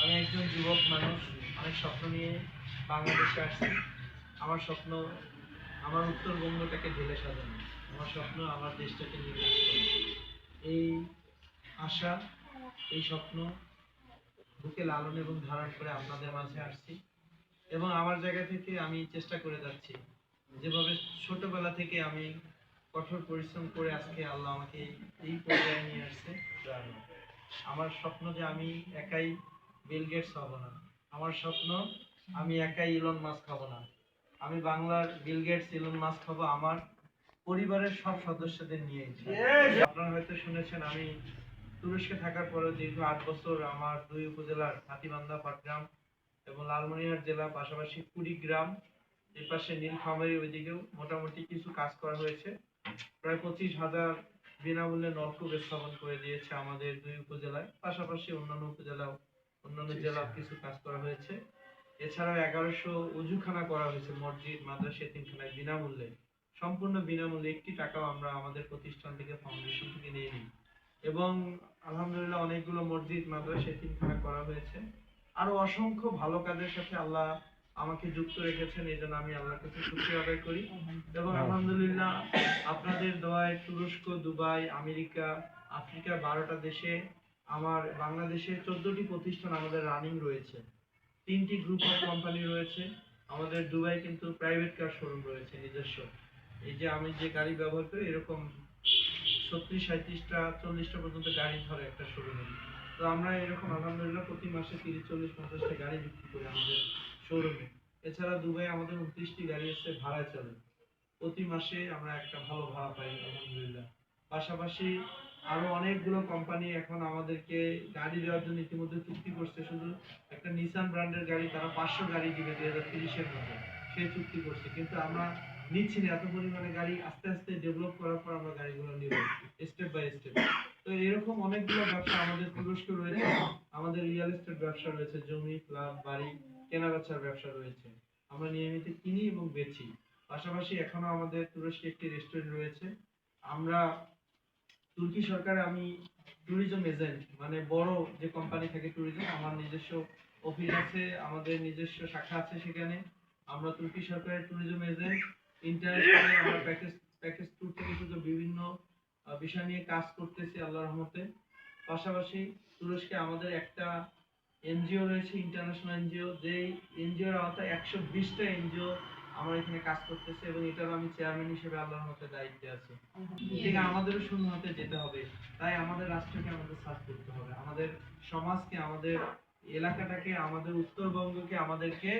আমি একজন যুবক মানুষ, অনেক স্বপ্ন নিয়ে বাংলাদেশে আসছি। আমার স্বপ্ন, আমার উত্তরবঙ্গটাকে ঢেলে সাজানো। আমার স্বপ্ন, আমার দেশটাকে নিয়ে এই আশা, এই স্বপ্ন বুকে লালন এবং ধারণ করে আপনাদের মাঝে আসছি। এবং আমার জায়গা থেকে আমি চেষ্টা করে যাচ্ছি। যেভাবে ছোটবেলা থেকে আমি কঠোর পরিশ্রম করে আজকে আল্লাহ আমাকে এই পর্যায়ে নিয়ে আসছে, আমার স্বপ্ন যে আমি একাই বিল গেটস হব না। আমার স্বপ্ন, আমি একাই ইলন মাস্ক হব না। আমি বাংলার বিল গেটস, ইলন মাস্ক হব আমার পরিবারের সব সদস্যদের নিয়ে। আপনারা হয়তো শুনেছেন, আমি তুরস্কে থাকার পরে দীর্ঘ আট বছর আমার দুই উপজেলার হাতিবান্ধা পাটগ্রাম এবং লালমনিরহাট জেলা পাশাপাশি কুড়িগ্রাম এর পাশে নীলফামারী ওইদিকেও মোটামুটি কিছু কাজ করা হয়েছে। প্রায় পঁচিশ হাজার বিনামূল্যে নলকূপ স্থাপন করে দিয়েছে আমাদের দুই উপজেলায় পাশাপাশি অন্যান্য উপজেলাও অন্যান্য জেলা কিছু কাজ করা হয়েছে। এছাড়াও এগারোশো উজুখানা করা হয়েছে মসজিদ মাদ্রাসা তিনখানায় বিনামূল্যে। সম্পূর্ণ বিনামূল্যে একটি টাকাও আমরা আমাদের প্রতিষ্ঠান থেকে ফাউন্ডেশন থেকে নিয়ে নিই এবং আলহামদুলিল্লাহ অনেকগুলো মসজিদ মাদ্রাসা তিনখানা করা হয়েছে। আরও অসংখ্য ভালো কাজের সাথে আল্লাহ আমাকে যুক্ত রেখেছেন এই জন্য আমি আল্লাহর কাছে শুকরিয়া আদায় করি। এবং আলহামদুলিল্লাহ আপনাদের দোয়ায় তুরস্ক দুবাই আমেরিকা আফ্রিকা বারোটা দেশে আমার বাংলাদেশে চোদ্দটি প্রতিষ্ঠান আমাদের রানিং রয়েছে। তিনটি গ্রুপ অফ কোম্পানি রয়েছে। আমাদের দুবাই কিন্তু প্রাইভেট কার শোরুম রয়েছে নিজস্ব। এই যে আমি যে গাড়ি ব্যবহার করি এরকম ছত্রিশ সাঁত্রিশটা চল্লিশটা পর্যন্ত গাড়ি ধরে একটা শোরুমে তো আমরা এরকম, আলহামদুলিল্লাহ, প্রতি মাসে তিরিশ, চল্লিশ, পঞ্চাশটা গাড়ি বিক্রি করি আমাদের শোরুমে এছাড়া দুবাই আমাদের উনত্রিশটি গাড়ি এসে ভাড়ায় চলে। প্রতি মাসে আমরা একটা ভালো ভাড়া পাই, আলহামদুলিল্লাহ। পাশাপাশি আরও অনেকগুলো কোম্পানি এখন আমাদেরকে গাড়ি দেওয়ার জন্য ইতিমধ্যে চুক্তি করছে। শুধু একটা নিসান ব্র্যান্ডের গাড়ি, তারা পাঁচশো গাড়ি দিবে দুই হাজার তিরিশের মধ্যে। সে চুক্তি করছে। কিন্তু আমরা নিচ্ছি না, এত পরিমাণে গাড়ি আস্তে আস্তে ডেভেলপ করার পর আমরা গাড়িগুলো নিব স্টেপ বাই স্টেপ তো এরকম অনেকগুলো ব্যবসা আমাদের তুরস্কে রয়েছে, আমাদের রিয়েল এস্টেট ব্যবসা রয়েছে, জমি ফ্ল্যাট বাড়ি কেনা বেচার ব্যবসা রয়েছে। আমরা নিয়মিত কিনি এবং বেচি। পাশাপাশি এখনও আমাদের তুরস্কে একটি রেস্টুরেন্ট রয়েছে। আমরা তুর্কি সরকার আমি ট্যুরিজম এজেন্ট মানে বড় যে কোম্পানি থাকে ট্যুরিজম আমার নিজস্ব অফিস আছে, আমাদের নিজস্ব শাখা আছে সেখানে। আমরা তুর্কি সরকারের ট্যুরিজম এজেন্ট ইন্টারন্যাশনাল আমরা প্যাকেজ প্যাকেজ ট্যুর থেকে শুধু বিভিন্ন বিষয় নিয়ে কাজ করতেছি আল্লাহর রহমতে। পাশাপাশি তুরস্কে আমাদের একটা এনজিও রয়েছে ইন্টারন্যাশনাল এনজিও। যে এনজিওর আওতায় একশো বিশটা এনজিও আমার এখানে কাজ করতেছে এবং এটার আমি চেয়ারম্যান হিসেবে আল্লাহর মতে দায়িত্বে আছি। ঠিক আমাদেরও শূন্য হতে যেতে হবে। তাই আমাদের রাষ্ট্রকে আমাদের সাথ করতে হবে। আমাদের সমাজকে আমাদের এলাকাটাকে আমাদের উত্তরবঙ্গকে আমাদেরকে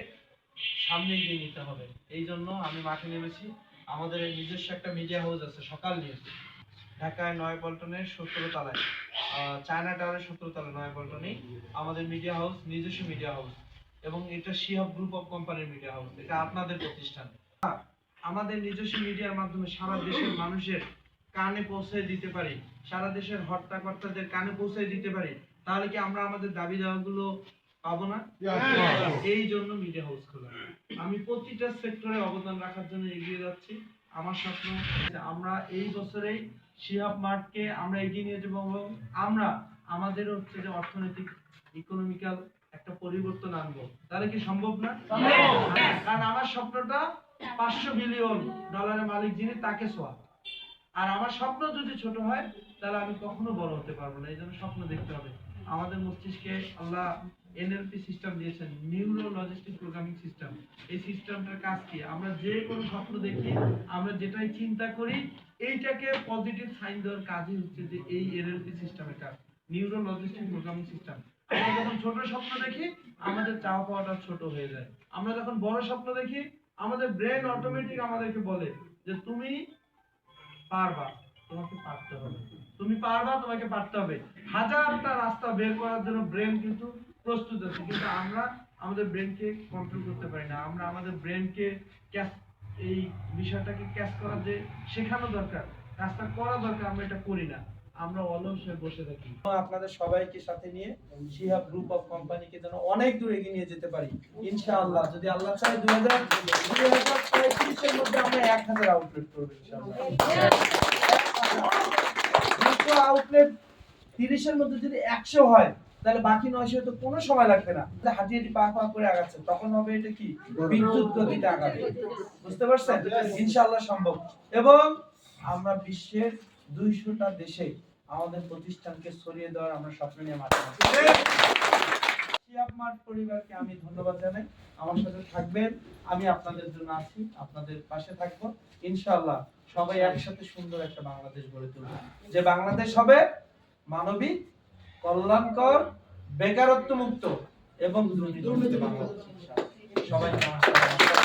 সামনে এগিয়ে নিতে হবে। এই জন্য আমি মাঠে নেমেছি। আমাদের নিজস্ব একটা মিডিয়া হাউস আছে সকাল নিউজ ঢাকায় নয়াপল্টনের সতেরো তলায় আহ, চায়না টাওয়ারের সতেরো তলায় নয়াপল্টনেই আমাদের মিডিয়া হাউস নিজস্ব মিডিয়া হাউস এবং এটা শিহাব গ্রুপ অফ কোম্পানির মিডিয়া হাউস এটা আপনাদের প্রতিষ্ঠান। আমাদের নিজস্ব মিডিয়ার মাধ্যমে সারা দেশের মানুষের কানে পৌঁছে দিতে পারি সারা দেশের হর্তাকর্তাদের কানে পৌঁছে দিতে পারি তাহলে কি আমরা আমাদের দাবি দাওয়াগুলো পাবো না? এই জন্য মিডিয়া হাউস খোলা। আমি প্রতিটা সেক্টরে অবদান রাখার জন্য এগিয়ে যাচ্ছি। আমার স্বপ্ন আমরা এই বছরেই শিহাব মার্টকে আমরা এগিয়ে নিয়ে যাব এবং আমরা আমাদের হচ্ছে যে অর্থনৈতিক ইকোনমিক্যাল একটা পরিবর্তন আনব। তাহলে কি সম্ভব না? কারণ আমার স্বপ্নটা পাঁচশো বিলিয়ন ডলারের মালিক যিনি তাকে সোয়া। আর আমার স্বপ্ন যদি ছোট হয় তাহলে আমি কখনো বড় হতে পারব না। এই জন্য স্বপ্ন দেখতে হবে। আমাদের মস্তিষ্কে আল্লাহ এনএলপি সিস্টেম দিয়েছেন নিউরো লজিস্টিক প্রোগ্রামিং সিস্টেম। এই সিস্টেমটার কাজ কি? আমরা যে কোনো স্বপ্ন দেখি, আমরা যেটাই চিন্তা করি, এইটাকে পজিটিভ সাইন দেওয়ার কাজই হচ্ছে যে এই এনএলপি সিস্টেমের কাজ নিউরো লজিস্টিক প্রোগ্রামিং সিস্টেম। আমরা যখন ছোট স্বপ্ন দেখি, আমাদের চাওয়া পাওয়াটা ছোট হয়ে যায়। আমরা যখন বড় স্বপ্ন দেখি, আমাদের ব্রেন অটোমেটিক আমাদেরকে বলে যে, তুমি পারবা। তোমাকে পারতে হবে। তুমি পারবা তোমাকে পারতে হবে। হাজারটা রাস্তা বের করার জন্য ব্রেন কিন্তু প্রস্তুত আছে। কিন্তু আমরা আমাদের ব্রেনকে কন্ট্রোল করতে পারি না। আমরা আমাদের ব্রেনকে ক্যাচ এই বিষয়টাকে ক্যাচ করার যে শেখানো দরকার কাজটা করা দরকার আমরা এটা করি না। আমরা অলস হয়ে বসে থাকি। আপনাদের সবাইকে সাথে নিয়ে শিহাব গ্রুপ অফ কোম্পানিকে যেন অনেক দূর এগিয়ে নিয়ে যেতে পারি। ইনশাআল্লাহ যদি আল্লাহ চায় দুই হাজার দুই হাজার পঁয়ত্রিশের মধ্যে আমরা এক হাজার আউটলেট করব ইনশাআল্লাহ। তিরিশের মধ্যে যদি একশো হয়, তাহলে বাকি নয়শো কোনো সময় লাগবে না। হাঁটি হাঁটি পা পা করে আগাচ্ছে তখন হবে এটা কি? বিদ্যুৎ গতিতে আগাবে। বুঝতে পারছেন? ইনশাল্লাহ সম্ভব। এবং আমরা বিশ্বের দুইশোটা দেশে আমাদের প্রতিষ্ঠানকে ছড়িয়ে দেওয়ার আমরা স্বপ্ন নিয়ে মাঠে আমি ধন্যবাদ জানাই। আমার সাথে থাকবেন, আমি আপনাদের জন্য আছি, আপনাদের পাশে থাকব। ইনশাআল্লাহ সবাই একসাথে সুন্দর একটা বাংলাদেশ গড়ে তুলব। যে বাংলাদেশ হবে মানবিক, কল্যাণকর বেকারত্ব মুক্ত এবং দুর্নীতি সবাই বাংলাদেশ